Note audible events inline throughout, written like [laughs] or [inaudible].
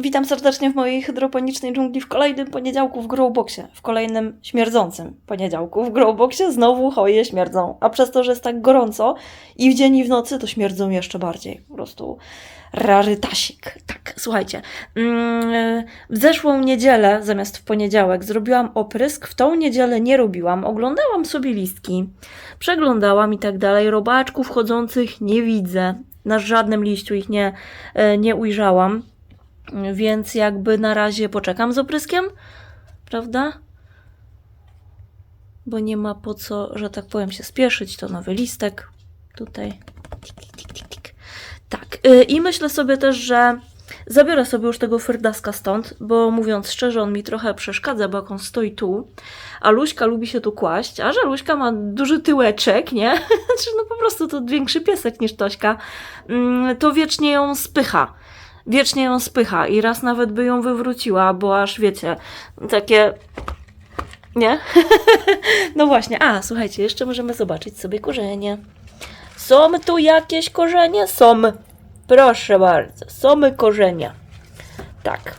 Witam serdecznie w mojej hydroponicznej dżungli w kolejnym poniedziałku w Growboxie. W kolejnym śmierdzącym poniedziałku w Growboxie znowu choje śmierdzą. A przez to, że jest tak gorąco i w dzień i w nocy, to śmierdzą jeszcze bardziej. Po prostu rarytasik. Tak, słuchajcie. mm, W zeszłą niedzielę, zamiast w poniedziałek, zrobiłam oprysk. W tą niedzielę nie robiłam. Oglądałam sobie listki. Przeglądałam i tak dalej. Robaczków chodzących nie widzę. Na żadnym liściu ich nie, e, nie ujrzałam. Więc jakby na razie poczekam z opryskiem, prawda? Bo nie ma po co, że tak powiem, się spieszyć. To nowy listek. Tutaj. Tak. y, I myślę sobie też, że zabiorę sobie już tego fyrdaska stąd, bo mówiąc szczerze, on mi trochę przeszkadza, bo jak on stoi tu, a Luśka lubi się tu kłaść, a że Luśka ma duży tyłeczek, nie? [laughs] Znaczy, no po prostu to większy piesek niż Tośka, mm, to wiecznie ją spycha wiecznie ją spycha i raz nawet by ją wywróciła, bo aż wiecie, takie. Nie? [laughs] no właśnie, a słuchajcie, jeszcze możemy zobaczyć sobie korzenie. Są tu jakieś korzenie? Są. Proszę bardzo, są korzenia. Tak.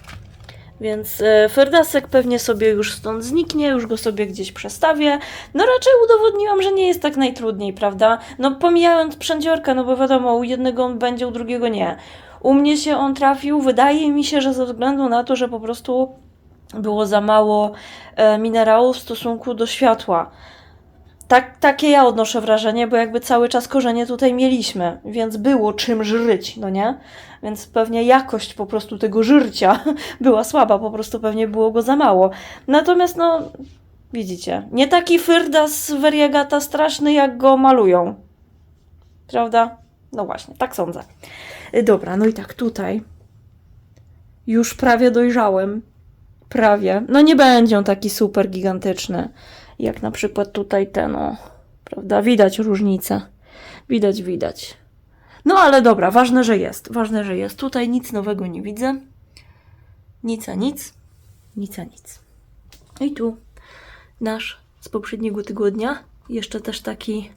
Więc e, Ferdasek pewnie sobie już stąd zniknie, już go sobie gdzieś przestawię. No raczej udowodniłam, że nie jest tak najtrudniej, prawda? No pomijając przędziorka, no bo wiadomo, u jednego on będzie, u drugiego nie. U mnie się on trafił, wydaje mi się, że ze względu na to, że po prostu było za mało e, minerałów w stosunku do światła. Tak, takie ja odnoszę wrażenie, bo jakby cały czas korzenie tutaj mieliśmy, więc było czym żyć, no nie? Więc pewnie jakość po prostu tego żyrcia [laughs] była słaba, po prostu pewnie było go za mało. Natomiast no, widzicie, nie taki fyrdas wariegata straszny, jak go malują. Prawda? No właśnie, tak sądzę. Y, Dobra, no i tak tutaj już prawie dojrzałem. Prawie. No nie będzie on taki super gigantyczny, jak na przykład tutaj ten, o, prawda? Widać różnicę. Widać, widać. No ale dobra, ważne, że jest. Ważne, że jest. Tutaj nic nowego nie widzę. Nic a nic. Nic a nic. I tu nasz z poprzedniego tygodnia. Jeszcze też taki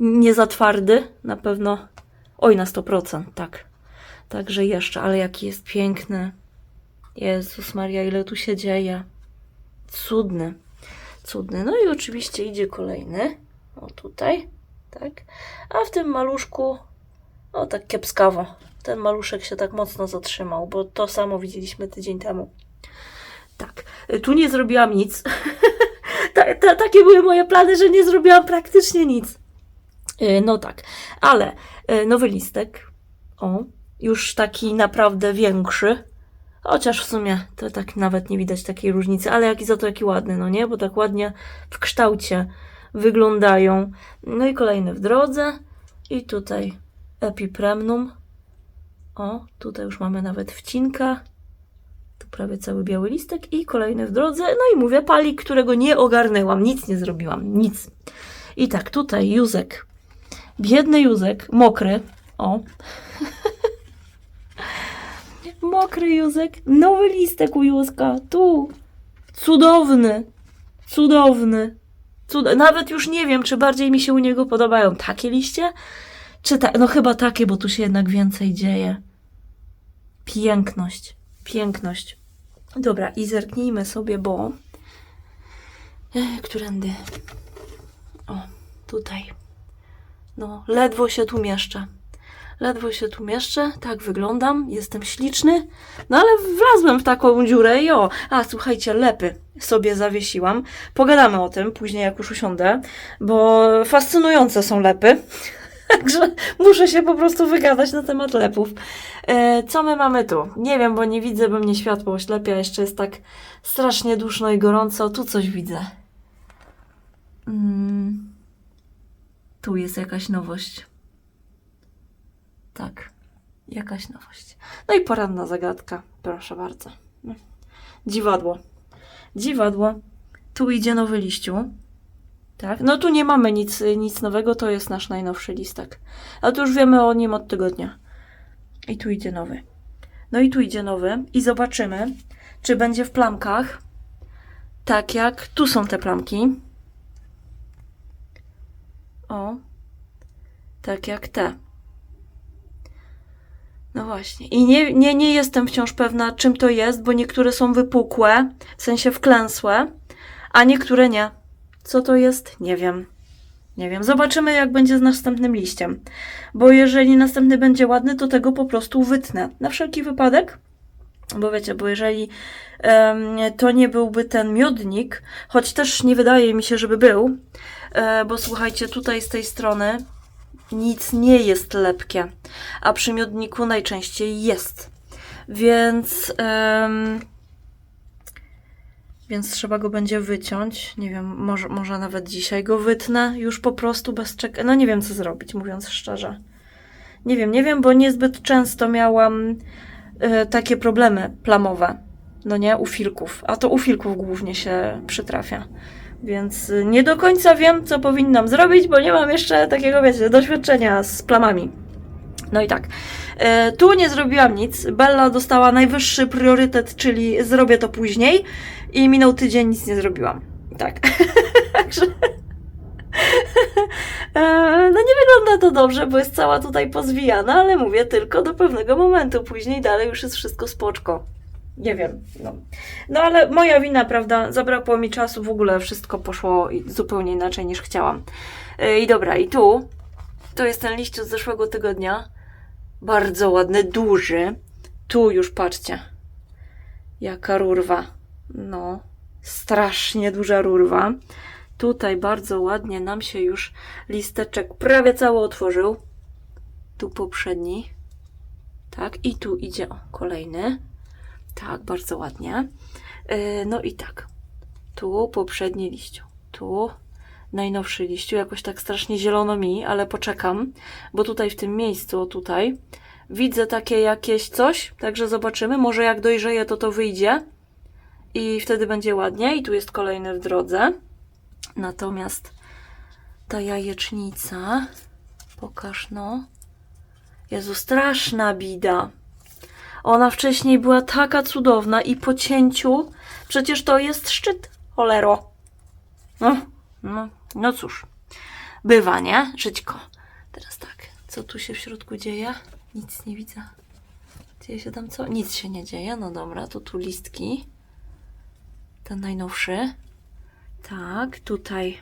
nie za twardy. Na pewno. Oj, na 100%, tak. Także jeszcze, ale jaki jest piękny. Jezus Maria, ile tu się dzieje. Cudny. Cudny. No i oczywiście idzie kolejny. O tutaj. Tak. A w tym maluszku. O, tak kiepskawo. Ten maluszek się tak mocno zatrzymał, bo to samo widzieliśmy tydzień temu. Tak. Tu nie zrobiłam nic. [laughs] ta, ta, takie były moje plany, że nie zrobiłam praktycznie nic. Y, No tak, ale y, nowy listek. O, już taki naprawdę większy. Chociaż w sumie to tak nawet nie widać takiej różnicy, ale jaki za to jaki ładny, no nie? Bo tak ładnie w kształcie wyglądają. No i kolejny w drodze. I tutaj epipremnum. O, tutaj już mamy nawet wcinka. Tu prawie cały biały listek i kolejny w drodze. No i mówię, palik, którego nie ogarnęłam, nic nie zrobiłam, nic. I tak, tutaj Józek. Biedny Józek, mokry. O. [laughs] mokry Józek. Nowy listek u Józka. Tu. Cudowny. Cudowny. Cud... Nawet już nie wiem, czy bardziej mi się u niego podobają takie liście, czy ta... No chyba takie, bo tu się jednak więcej dzieje. Piękność. Piękność. Dobra, i zerknijmy sobie, bo... E, Którędy? O, tutaj. No, ledwo się tu mieszczę. Ledwo się tu mieszczę, tak wyglądam, jestem śliczny, no ale wlazłem w taką dziurę i o, a słuchajcie, lepy sobie zawiesiłam. Pogadamy o tym później, jak już usiądę, bo fascynujące są lepy. [laughs] Także muszę się po prostu wygadać na temat lepów. E, co my mamy tu? Nie wiem, bo nie widzę, bo mnie światło oślepia. Jeszcze jest tak strasznie duszno i gorąco. Tu coś widzę. Mm. Tu jest jakaś nowość. Tak, jakaś nowość. No i poranna zagadka, proszę bardzo. No. Dziwadło. Dziwadło. Tu idzie nowy liściu. Tak, no tu nie mamy nic, nic nowego, to jest nasz najnowszy listek. Ale to już wiemy o nim od tygodnia. I tu idzie nowy. No i tu idzie nowy i zobaczymy, czy będzie w plamkach tak jak tu są te plamki. O, tak jak te. No właśnie. I nie, nie, nie jestem wciąż pewna, czym to jest, bo niektóre są wypukłe, w sensie wklęsłe, a niektóre nie. Co to jest? Nie wiem. Nie wiem. Zobaczymy, jak będzie z następnym liściem. Bo jeżeli następny będzie ładny, to tego po prostu wytnę. Na wszelki wypadek. Bo wiecie, bo jeżeli em, to nie byłby ten miodnik, choć też nie wydaje mi się, żeby był, bo słuchajcie, tutaj z tej strony nic nie jest lepkie, a przy miodniku najczęściej jest. Więc. więc trzeba go będzie wyciąć. Nie wiem, może, może nawet dzisiaj go wytnę już po prostu bez czek. No nie wiem, co zrobić, mówiąc szczerze. Nie wiem, nie wiem, bo niezbyt często miałam e, takie problemy plamowe. No nie, u filków. A to u filków głównie się przytrafia. Więc y, nie do końca wiem, co powinnam zrobić, bo nie mam jeszcze takiego, wiecie, doświadczenia z plamami. No i tak. E, tu nie zrobiłam nic. Bella dostała najwyższy priorytet, czyli zrobię to później. I minął tydzień, nic nie zrobiłam. Tak. [laughs] Także. [laughs] E, no nie wygląda to dobrze, bo jest cała tutaj pozwijana, ale mówię tylko do pewnego momentu. Później dalej już jest wszystko spoczko. Nie wiem. No. no ale moja wina, prawda? Zabrakło mi czasu, w ogóle wszystko poszło zupełnie inaczej niż chciałam. E, I dobra, i tu to jest ten liść z zeszłego tygodnia. Bardzo ładny, duży. Tu już patrzcie. Jaka rurwa. No, strasznie duża rurwa. Tutaj bardzo ładnie nam się już listeczek prawie cały otworzył. Tu poprzedni. Tak, i tu idzie o, kolejny. Tak, bardzo ładnie. Yy, no i tak. Tu poprzedni liściu. Tu najnowszy liściu. Jakoś tak strasznie zielono mi, ale poczekam, bo tutaj w tym miejscu, tutaj, widzę takie jakieś coś, także zobaczymy. Może jak dojrzeje, to to wyjdzie i wtedy będzie ładnie. I tu jest kolejny w drodze. Natomiast ta jajecznica, pokaż no. Jezu, straszna bida. Ona wcześniej była taka cudowna i po cięciu, przecież to jest szczyt, cholero. No, no, no cóż, bywa, nie? Żyćko. Teraz tak, co tu się w środku dzieje? Nic nie widzę. Dzieje się tam co? Nic się nie dzieje. No dobra, to tu listki. Ten najnowszy. Tak, tutaj.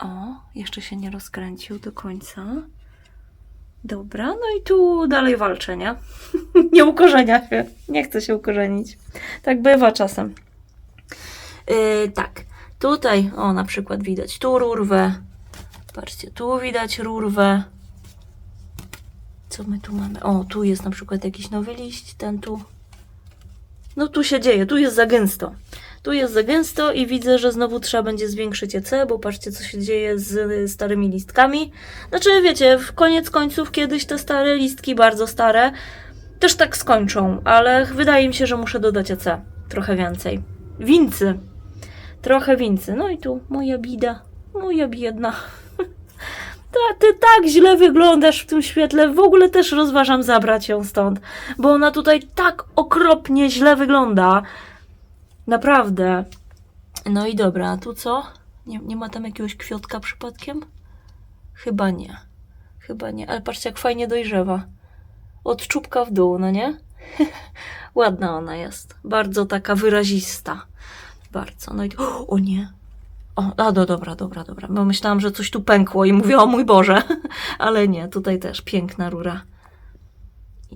O, jeszcze się nie rozkręcił do końca. Dobra, no i tu dalej walczę, nie? [laughs] nie ukorzenia się. Nie chcę się ukorzenić. Tak bywa czasem. Yy, tak, tutaj, o na przykład widać tu rurwę. Patrzcie, tu widać rurwę. Co my tu mamy? O, tu jest na przykład jakiś nowy liść, ten tu. No tu się dzieje, tu jest za gęsto. Tu jest za gęsto i widzę, że znowu trzeba będzie zwiększyć EC, bo patrzcie, co się dzieje z y, starymi listkami. Znaczy, wiecie, w koniec końców kiedyś te stare listki, bardzo stare, też tak skończą, ale wydaje mi się, że muszę dodać EC trochę więcej. Wincy. Trochę wincy. No i tu moja bida. Moja biedna. [laughs] Ta, ty tak źle wyglądasz w tym świetle. W ogóle też rozważam zabrać ją stąd, bo ona tutaj tak okropnie źle wygląda. Naprawdę. No i dobra, a tu co? Nie, nie ma tam jakiegoś kwiatka przypadkiem? Chyba nie. Chyba nie, ale patrzcie, jak fajnie dojrzewa. Od czubka w dół, no nie? [laughs] Ładna ona jest. Bardzo taka wyrazista. Bardzo. No i o, [gasps] o nie. O, a do, dobra, dobra, dobra. Bo myślałam, że coś tu pękło i mówię, o mój Boże. [laughs] Ale nie, tutaj też piękna rura.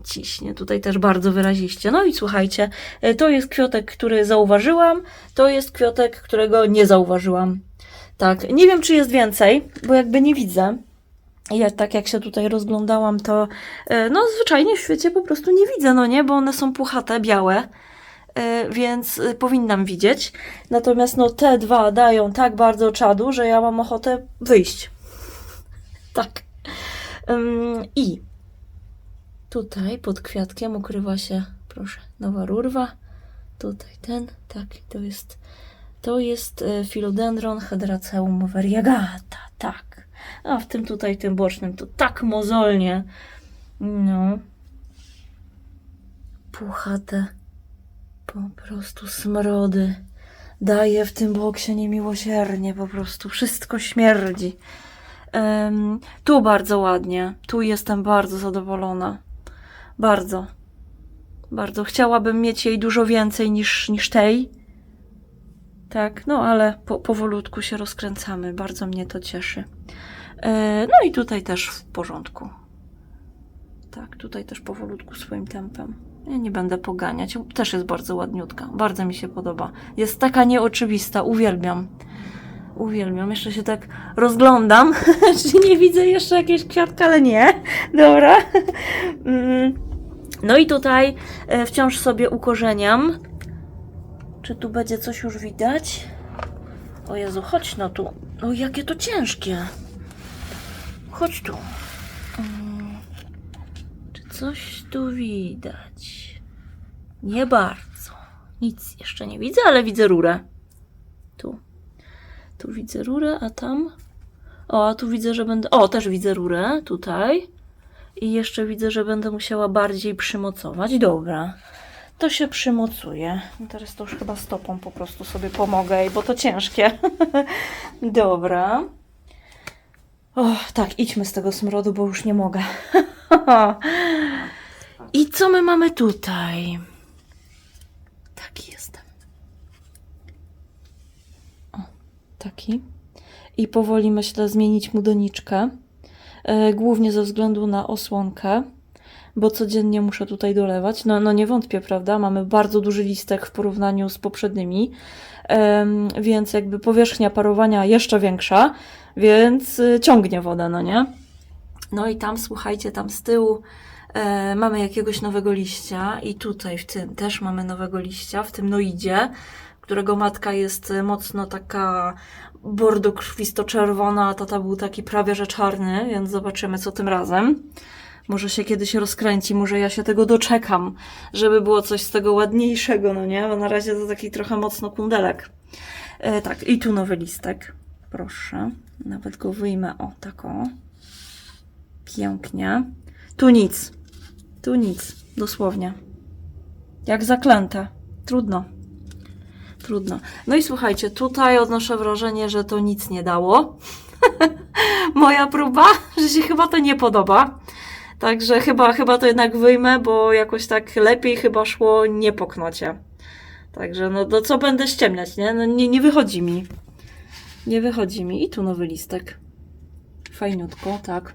Ciśnie. Tutaj też bardzo wyraziście. No i słuchajcie, e, to jest kwiatek, który zauważyłam. To jest kwiatek, którego nie zauważyłam. Tak, nie wiem, czy jest więcej, bo jakby nie widzę. Ja tak jak się tutaj rozglądałam, to e, no zwyczajnie w świecie po prostu nie widzę, no nie, bo one są puchate, białe, e, więc powinnam widzieć. Natomiast no te dwa dają tak bardzo czadu, że ja mam ochotę wyjść. [laughs] Tak. I tutaj pod kwiatkiem ukrywa się, proszę, nowa rurwa. Tutaj ten, tak, to jest, to jest e, Philodendron Hydraceum variegata, tak. A w tym tutaj, tym bocznym, to tak mozolnie. No. Puchate. Po prostu smrody. Daje w tym boksie niemiłosiernie, po prostu wszystko śmierdzi. Em, tu bardzo ładnie. Tu jestem bardzo zadowolona. Bardzo. Bardzo. Chciałabym mieć jej dużo więcej niż, niż tej. Tak, no ale po, powolutku się rozkręcamy. Bardzo mnie to cieszy. E, no i tutaj też w porządku. Tak, tutaj też powolutku swoim tempem. Ja nie będę poganiać. Też jest bardzo ładniutka. Bardzo mi się podoba. Jest taka nieoczywista. Uwielbiam. Uwielbiam. Jeszcze się tak rozglądam. [laughs] Czy nie widzę jeszcze jakiegoś kwiatka, ale nie. Dobra. [laughs] Mm. No i tutaj e, wciąż sobie ukorzeniam. Czy tu będzie coś już widać? O Jezu, chodź no tu. O, jakie to ciężkie. Chodź tu. Mm. Czy coś tu widać? Nie bardzo. Nic jeszcze nie widzę, ale widzę rurę. Tu. Tu widzę rurę, a tam. O, a tu widzę, że będę. O, też widzę rurę tutaj. I jeszcze widzę, że będę musiała bardziej przymocować. Dobra. To się przymocuje. Teraz to już chyba stopą po prostu sobie pomogę, bo to ciężkie. [laughs] Dobra. O, tak, idźmy z tego smrodu, bo już nie mogę. [laughs] I co my mamy tutaj? Taki jestem. O, taki. I powoli myślę zmienić mu doniczkę. E, głównie ze względu na osłonkę, bo codziennie muszę tutaj dolewać. No, no nie wątpię, prawda? Mamy bardzo duży listek w porównaniu z poprzednimi, więc jakby powierzchnia parowania jeszcze większa, więc y, ciągnie wodę, no nie? No i tam, słuchajcie, tam z tyłu e, mamy jakiegoś nowego liścia i tutaj w tym też mamy nowego liścia, w tym noidzie, którego matka jest e, mocno taka bordo krwisto-czerwona, a tata był taki prawie że czarny, więc zobaczymy co tym razem. Może się kiedyś rozkręci, może ja się tego doczekam, żeby było coś z tego ładniejszego, no nie? Bo na razie to taki trochę mocno kundelek. E, tak, i tu nowy listek. Proszę. Nawet go wyjmę. O, tak o. Pięknie. Tu nic. Tu nic. Dosłownie. Jak zaklęte. Trudno. Trudno. No i słuchajcie, tutaj odnoszę wrażenie, że to nic nie dało. [laughs] Moja próba, że się chyba to nie podoba. Także chyba, chyba to jednak wyjmę, bo jakoś tak lepiej chyba szło nie po knocie. Także no to co będę ściemniać, nie? No nie, nie wychodzi mi. Nie wychodzi mi. I tu nowy listek. Fajniutko, tak.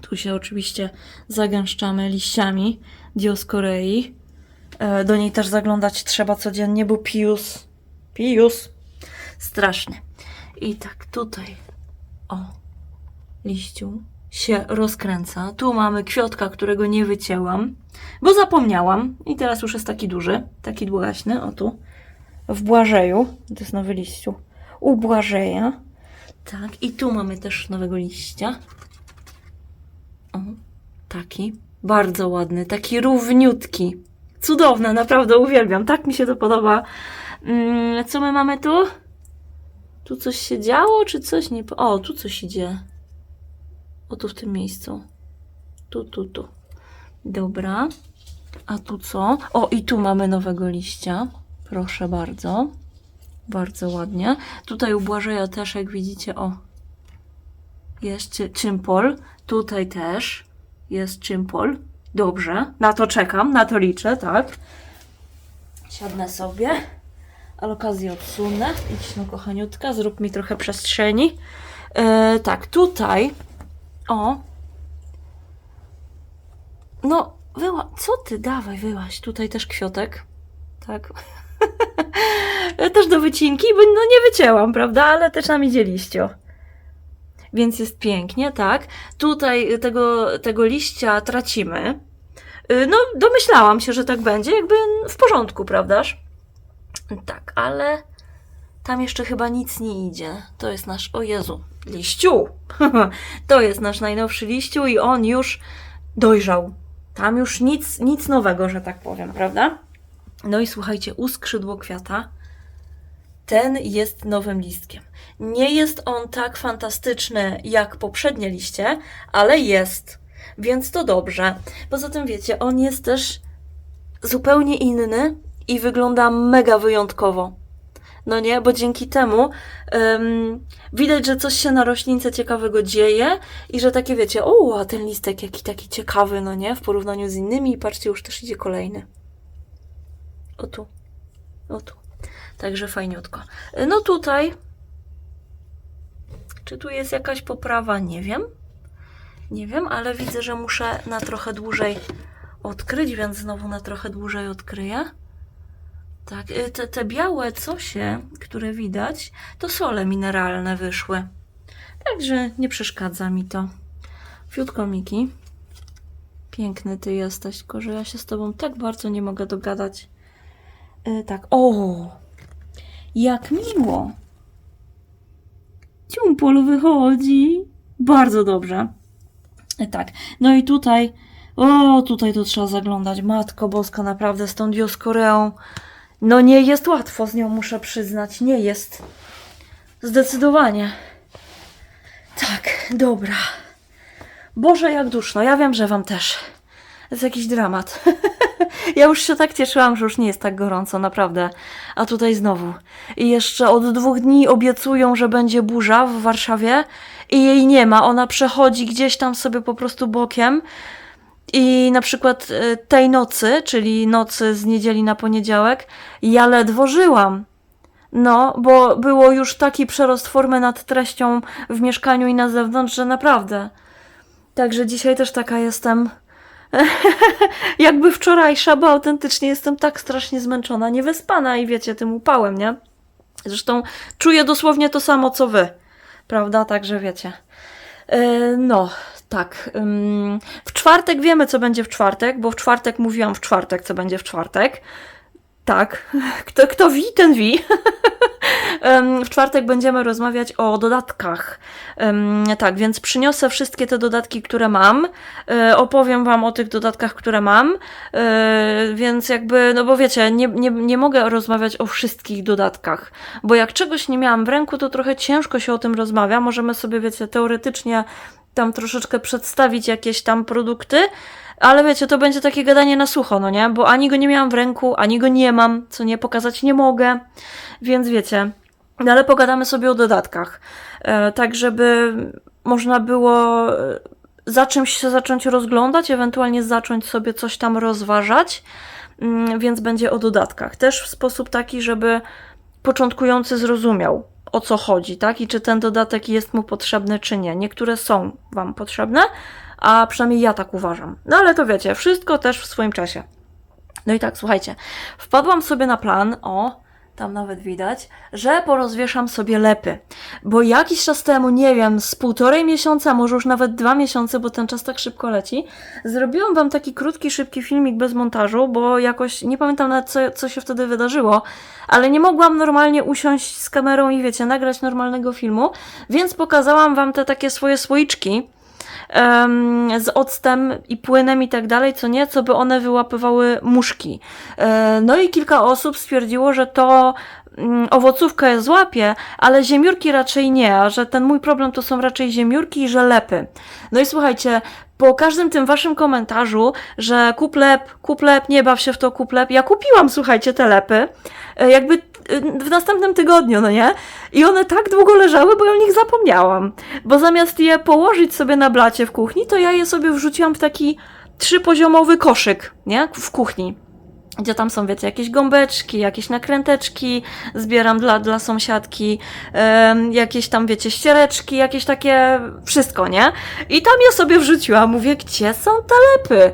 Tu się oczywiście zagęszczamy liściami Dioskorei. E, Do niej też zaglądać trzeba codziennie, bo pius. Pius. Straszny. I tak tutaj. O. Liściu się rozkręca. Tu mamy kwiotka, którego nie wycięłam, bo zapomniałam. I teraz już jest taki duży, taki długaśny. O tu. W Błażeju. To jest nowy liściu. U Błażeja. Tak. I tu mamy też nowego liścia. O. Taki. Bardzo ładny. Taki równiutki. Cudowne, naprawdę uwielbiam. Tak mi się to podoba. Mm, co my mamy tu? Tu coś się działo, czy coś nie... O, tu coś idzie. O, tu w tym miejscu. Tu, tu, tu. Dobra. A tu co? O, i tu mamy nowego liścia. Proszę bardzo. Bardzo ładnie. Tutaj u Błażeja też, jak widzicie, o. Jest cympol. Tutaj też jest cympol. Dobrze. Na to czekam, na to liczę, tak. Siadnę sobie. Ale okazję odsunę. Idź no, kochaniutka, zrób mi trochę przestrzeni. E, tak, tutaj o. No, wyła... Co ty? Dawaj, wyłaś. Tutaj też kwiotek. Tak. [laughs] też do wycinki, bo no nie wycięłam, prawda? Ale też nam idzie liścio. Więc jest pięknie, tak. Tutaj tego, tego liścia tracimy. Y, No, domyślałam się, że tak będzie, jakby w porządku, prawdaż? Tak, ale tam jeszcze chyba nic nie idzie. To jest nasz, o Jezu, liściu. [laughs] to jest nasz najnowszy liściu i on już dojrzał. Tam już nic, nic nowego, że tak powiem, prawda? No i słuchajcie, u skrzydło kwiata ten jest nowym listkiem. Nie jest on tak fantastyczny jak poprzednie liście, ale jest. Więc to dobrze. Poza tym wiecie, on jest też zupełnie inny i wygląda mega wyjątkowo. No nie, bo dzięki temu em, widać, że coś się na roślince ciekawego dzieje i że takie wiecie, o, a ten listek jaki taki ciekawy, no nie, w porównaniu z innymi i patrzcie, już też idzie kolejny. O tu. O tu. Także fajniutko. No tutaj. Czy tu jest jakaś poprawa? Nie wiem. Nie wiem, ale widzę, że muszę na trochę dłużej odkryć, więc znowu na trochę dłużej odkryję. Tak, y, te, te białe cosie, które widać, to sole mineralne wyszły. Także nie przeszkadza mi to. Fiutko Miki. Piękny ty jesteś, tylko że ja się z tobą tak bardzo nie mogę dogadać. Y, tak, o! Jak miło! Ciumpol wychodzi. Bardzo dobrze. Y, Tak, no i tutaj, o, tutaj to trzeba zaglądać. Matko Boska, naprawdę z tą Dioskoreą. No nie jest łatwo z nią, muszę przyznać. Nie jest. Zdecydowanie. Tak, dobra. Boże, jak duszno. Ja wiem, że wam też. Jest jakiś dramat. [laughs] [laughs] ja już się tak cieszyłam, że już nie jest tak gorąco, naprawdę. A tutaj znowu. I jeszcze od dwóch dni obiecują, że będzie burza w Warszawie i jej nie ma. Ona przechodzi gdzieś tam sobie po prostu bokiem. I na przykład e, tej nocy, czyli nocy z niedzieli na poniedziałek, ja ledwo żyłam. No, bo było już taki przerost formy nad treścią w mieszkaniu i na zewnątrz, że naprawdę. Także dzisiaj też taka jestem. [laughs] Jakby wczorajsza, bo autentycznie jestem tak strasznie zmęczona, niewyspana i wiecie, tym upałem, nie? Zresztą czuję dosłownie to samo co wy, prawda? Także wiecie. E, No, tak. W czwartek wiemy, co będzie w czwartek, bo w czwartek mówiłam w czwartek, co będzie w czwartek. Tak. [laughs] Kto, kto wi, ten wi. [laughs] Em, W czwartek będziemy rozmawiać o dodatkach. Tak, więc przyniosę wszystkie te dodatki, które mam. E, Opowiem Wam o tych dodatkach, które mam. E, Więc jakby, no bo wiecie, nie, nie, nie mogę rozmawiać o wszystkich dodatkach, bo jak czegoś nie miałam w ręku, to trochę ciężko się o tym rozmawia. Możemy sobie, wiecie, teoretycznie tam troszeczkę przedstawić jakieś tam produkty, ale wiecie, to będzie takie gadanie na sucho, no nie? Bo ani go nie miałam w ręku, ani go nie mam, co nie pokazać nie mogę, więc wiecie. No ale pogadamy sobie o dodatkach, e, tak żeby można było e, za czymś się zacząć rozglądać, ewentualnie zacząć sobie coś tam rozważać, Mm, więc będzie o dodatkach. Też w sposób taki, żeby początkujący zrozumiał, o co chodzi, tak? I czy ten dodatek jest mu potrzebny, czy nie. Niektóre są Wam potrzebne, a przynajmniej ja tak uważam. No ale to wiecie, wszystko też w swoim czasie. No i tak, słuchajcie, wpadłam sobie na plan, o, tam nawet widać, że porozwieszam sobie lepy. Bo jakiś czas temu, nie wiem, z półtorej miesiąca, może już nawet dwa miesiące, bo ten czas tak szybko leci, zrobiłam wam taki krótki, szybki filmik bez montażu, bo jakoś nie pamiętam nawet, co, co się wtedy wydarzyło, ale nie mogłam normalnie usiąść z kamerą i wiecie, nagrać normalnego filmu, więc pokazałam wam te takie swoje słoiczki z octem i płynem i tak dalej, co nie, co by one wyłapywały muszki. E, No i kilka osób stwierdziło, że to mm, owocówkę złapie, ale ziemiórki raczej nie, a że ten mój problem to są raczej ziemiórki i żelepy. No i słuchajcie, po każdym tym waszym komentarzu, że kup lep, kup lep, nie baw się w to, kup lep, ja kupiłam, słuchajcie, te lepy, e, jakby w następnym tygodniu, no nie? I one tak długo leżały, bo ja o nich zapomniałam. Bo zamiast je położyć sobie na blacie w kuchni, to ja je sobie wrzuciłam w taki trzypoziomowy koszyk, nie? W kuchni. Gdzie tam są, wiecie, jakieś gąbeczki, jakieś nakręteczki, zbieram dla, dla sąsiadki, em, jakieś tam, wiecie, ściereczki, jakieś takie, wszystko, nie? I tam je sobie wrzuciłam. Mówię, gdzie są te lepy?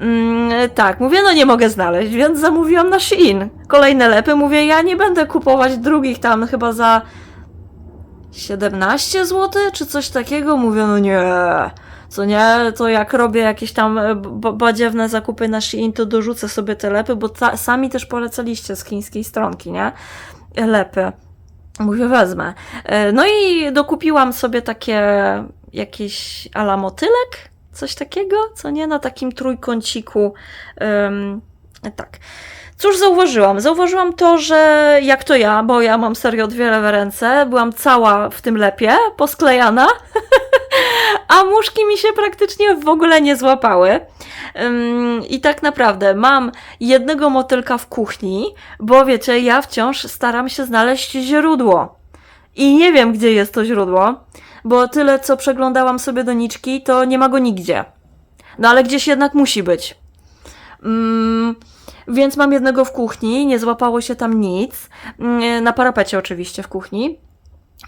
Mm, tak, mówię, no nie mogę znaleźć, więc zamówiłam na Shein. Kolejne lepy, mówię, ja nie będę kupować drugich tam chyba za 17 zł, czy coś takiego. Mówię, no nie, co nie, to jak robię jakieś tam e, badziewne zakupy na Shein, to dorzucę sobie te lepy, bo sami też polecaliście z chińskiej stronki, nie? Lepy. Mówię, wezmę. E, No i dokupiłam sobie takie jakieś ala motylek, coś takiego, co nie, na takim trójkąciku. Ym, tak. Cóż zauważyłam? Zauważyłam to, że jak to ja, bo ja mam serio dwie lewe ręce, byłam cała w tym lepie, posklejana, [laughs] a muszki mi się praktycznie w ogóle nie złapały. Ym, I tak naprawdę mam jednego motylka w kuchni, bo wiecie, ja wciąż staram się znaleźć źródło. I nie wiem, gdzie jest to źródło, bo tyle, co przeglądałam sobie doniczki, to nie ma go nigdzie. No ale gdzieś jednak musi być. Mm, więc mam jednego w kuchni, nie złapało się tam nic. Mm, Na parapecie oczywiście w kuchni.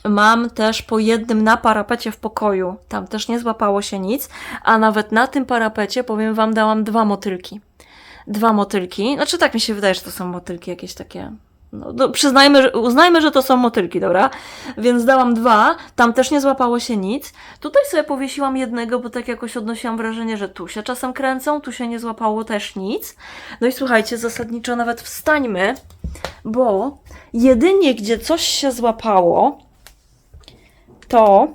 Mam też po jednym na parapecie w pokoju. Tam też nie złapało się nic, a nawet na tym parapecie, powiem wam, dałam dwa motylki. Dwa motylki. Znaczy tak mi się wydaje, że to są motylki jakieś takie. No, no, przyznajmy, uznajmy, że to są motylki, dobra? Więc dałam dwa, tam też nie złapało się nic. Tutaj sobie powiesiłam jednego, bo tak jakoś odnosiłam wrażenie, że tu się czasem kręcą, tu się nie złapało też nic. No i słuchajcie, zasadniczo nawet wstańmy, bo jedynie gdzie coś się złapało, to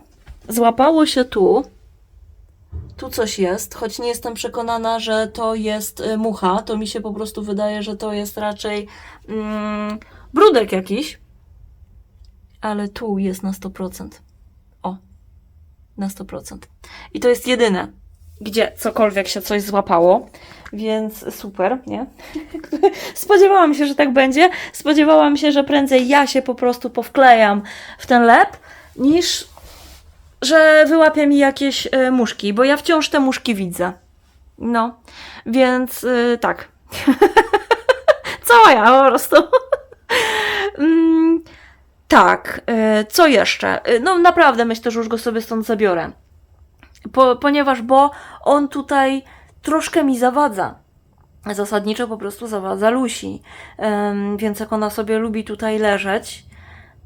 złapało się tu. Tu coś jest, choć nie jestem przekonana, że to jest y, mucha. To mi się po prostu wydaje, że to jest raczej mm, brudek jakiś. Ale tu jest na 100%. O, na 100%. I to jest jedyne, gdzie cokolwiek się coś złapało. Więc super, nie? [laughs] Spodziewałam się, że tak będzie. Spodziewałam się, że prędzej ja się po prostu powklejam w ten lep, niż że wyłapie mi jakieś y, muszki, bo ja wciąż te muszki widzę. No, więc y, tak. [laughs] Cała ja po prostu. [laughs] mm, tak, y, co jeszcze? No naprawdę myślę, że już go sobie stąd zabiorę. Po, ponieważ, bo on tutaj troszkę mi zawadza. Zasadniczo po prostu zawadza Lusi. Ym, więc jak ona sobie lubi tutaj leżeć,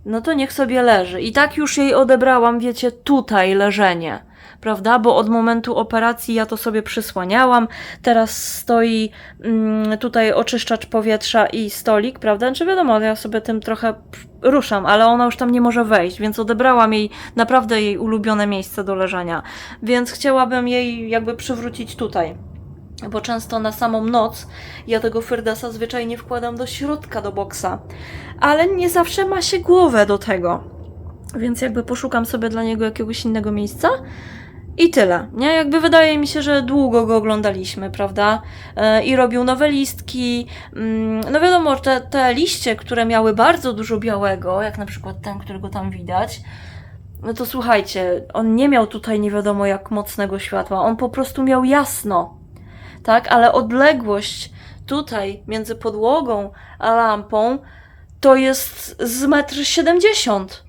no to niech sobie leży. I tak już jej odebrałam, wiecie, tutaj leżenie, prawda? Bo od momentu operacji ja to sobie przysłaniałam. Teraz stoi mm, tutaj oczyszczacz powietrza i stolik, prawda? Czy wiadomo, ja sobie tym trochę ruszam, ale ona już tam nie może wejść, więc odebrałam jej naprawdę jej ulubione miejsce do leżenia. Więc chciałabym jej jakby przywrócić tutaj. Bo często na samą noc ja tego Fyrdasa zwyczajnie wkładam do środka do boksa, ale nie zawsze ma się głowę do tego. Więc jakby poszukam sobie dla niego jakiegoś innego miejsca i tyle. Nie? Jakby wydaje mi się, że długo go oglądaliśmy, prawda? E, I robił nowe listki. Mm, No wiadomo, te, te liście, które miały bardzo dużo białego, jak na przykład ten, którego tam widać, no to słuchajcie, on nie miał tutaj nie wiadomo jak mocnego światła, on po prostu miał jasno tak? Ale odległość tutaj między podłogą a lampą to jest z metr siedemdziesiąt.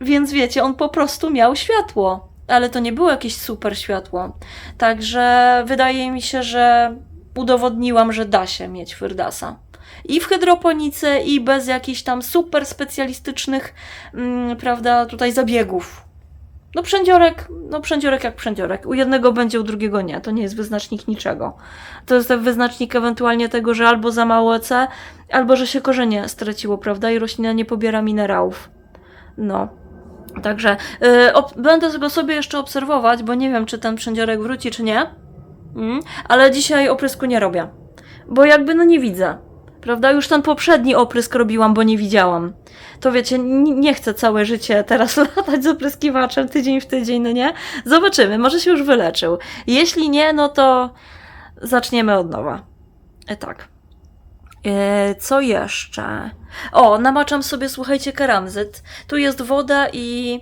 Więc wiecie, on po prostu miał światło. Ale to nie było jakieś super światło. Także wydaje mi się, że udowodniłam, że da się mieć Fyrdasa. I w hydroponice, i bez jakichś tam super specjalistycznych, mm, prawda, tutaj zabiegów. No przędziorek, no przędziorek jak przędziorek. U jednego będzie, u drugiego nie. To nie jest wyznacznik niczego. To jest wyznacznik ewentualnie tego, że albo za mało C, albo że się korzenie straciło, prawda? I roślina nie pobiera minerałów. No. Także y, ob- będę go sobie jeszcze obserwować, bo nie wiem, czy ten przędziorek wróci, czy nie. Mm, ale dzisiaj oprysku nie robię. Bo jakby no nie widzę. Prawda? Już ten poprzedni oprysk robiłam, bo nie widziałam. To wiecie, nie chcę całe życie teraz [laughs] latać z opryskiwaczem tydzień w tydzień, no nie? Zobaczymy, może się już wyleczył. Jeśli nie, no to zaczniemy od nowa. E, tak. E, co jeszcze? O, namaczam sobie, słuchajcie, keramzyt. Tu jest woda i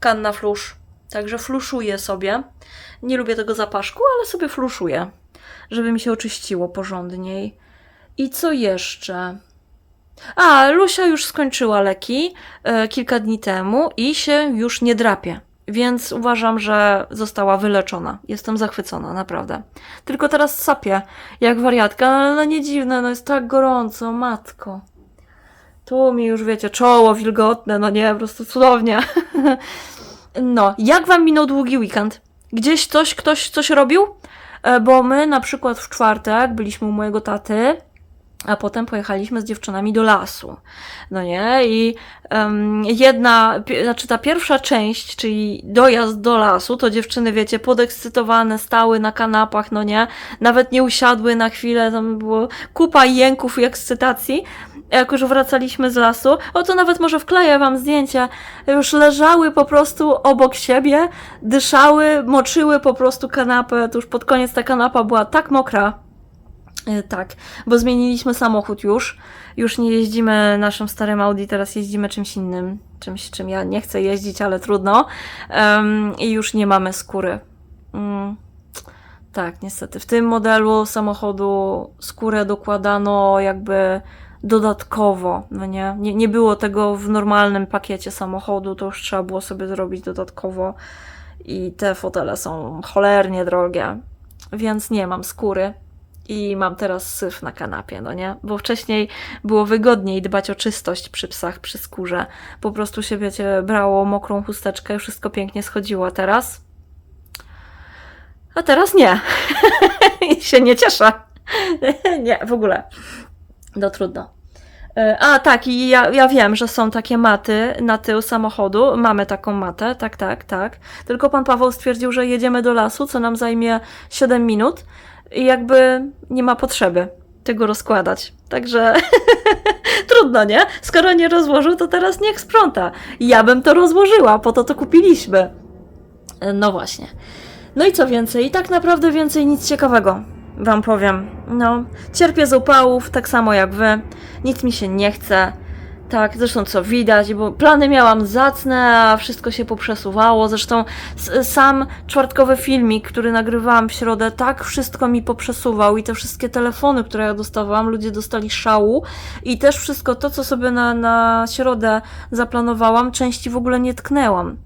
kanna flusz. Także fluszuję sobie. Nie lubię tego zapaszku, ale sobie fluszuję, żeby mi się oczyściło porządniej. I co jeszcze? A, Lusia już skończyła leki e, kilka dni temu i się już nie drapie. Więc uważam, że została wyleczona. Jestem zachwycona, naprawdę. Tylko teraz sapie jak wariatka, ale no nie dziwne, no jest tak gorąco, matko. Tu mi już wiecie, czoło wilgotne, no nie, po prostu cudownie. [laughs] No, jak wam minął długi weekend? Gdzieś coś, ktoś coś robił? E, Bo my na przykład w czwartek byliśmy u mojego taty A potem pojechaliśmy z dziewczynami do lasu. No nie? I em, jedna, znaczy ta pierwsza część, czyli dojazd do lasu, to dziewczyny, wiecie, podekscytowane, stały na kanapach, no nie? Nawet nie usiadły na chwilę, tam było kupa jęków i ekscytacji. Jak już wracaliśmy z lasu, o to nawet może wkleję wam zdjęcie, już leżały po prostu obok siebie, dyszały, moczyły po prostu kanapę, to już pod koniec ta kanapa była tak mokra, Tak, bo zmieniliśmy samochód już. Już nie jeździmy naszym starym Audi, teraz jeździmy czymś innym. Czymś, czym ja nie chcę jeździć, ale trudno. Em, I już nie mamy skóry. Mm, tak, niestety. W tym modelu samochodu skórę dokładano jakby dodatkowo. No nie? nie, nie było tego w normalnym pakiecie samochodu, to już trzeba było sobie zrobić dodatkowo. I te fotele są cholernie drogie, więc nie mam skóry i mam teraz syf na kanapie, no nie? Bo wcześniej było wygodniej dbać o czystość przy psach, przy skórze. Po prostu się, wiecie, brało mokrą chusteczkę wszystko pięknie schodziło. A teraz? A teraz nie. [laughs] I się nie cieszę. [laughs] nie, w ogóle. No trudno. E, A tak, i ja, ja wiem, że są takie maty na tył samochodu. Mamy taką matę, tak, tak, tak. Tylko pan Paweł stwierdził, że jedziemy do lasu, co nam zajmie 7 minut i jakby nie ma potrzeby tego rozkładać. Także [laughs] trudno, nie? Skoro nie rozłożył, to teraz niech sprząta. Ja bym to rozłożyła, po to to kupiliśmy. No właśnie. No i co więcej? I tak naprawdę więcej nic ciekawego. Wam powiem. No, cierpię z upałów, tak samo jak wy. Nic mi się nie chce. Tak, zresztą co widać, bo plany miałam zacne, a wszystko się poprzesuwało. Zresztą sam czwartkowy filmik, który nagrywałam w środę, tak wszystko mi poprzesuwał i te wszystkie telefony, które ja dostawałam, ludzie dostali szału i też wszystko to, co sobie na, na środę zaplanowałam, części w ogóle nie tknęłam.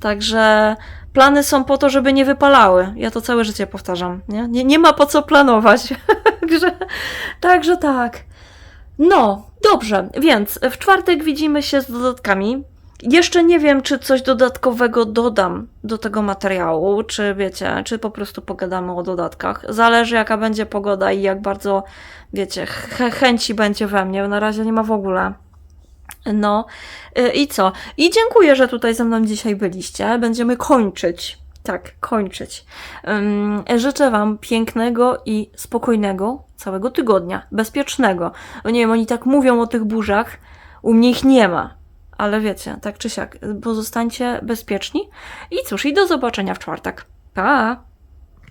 Także plany są po to, żeby nie wypalały. Ja to całe życie powtarzam. Nie, nie, nie ma po co planować. [laughs] także, także tak. No, dobrze, więc w czwartek widzimy się z dodatkami. Jeszcze nie wiem, czy coś dodatkowego dodam do tego materiału, czy wiecie, czy po prostu pogadamy o dodatkach. Zależy, jaka będzie pogoda i jak bardzo, wiecie, ch- chęci będzie we mnie. Na razie nie ma w ogóle. No y, i co? I dziękuję, że tutaj ze mną dzisiaj byliście. Będziemy kończyć. Tak, kończyć. Życzę Wam pięknego i spokojnego całego tygodnia. Bezpiecznego. No nie wiem, oni tak mówią o tych burzach. U mnie ich nie ma. Ale wiecie, tak czy siak, pozostańcie bezpieczni. I cóż, i do zobaczenia w czwartek. Pa!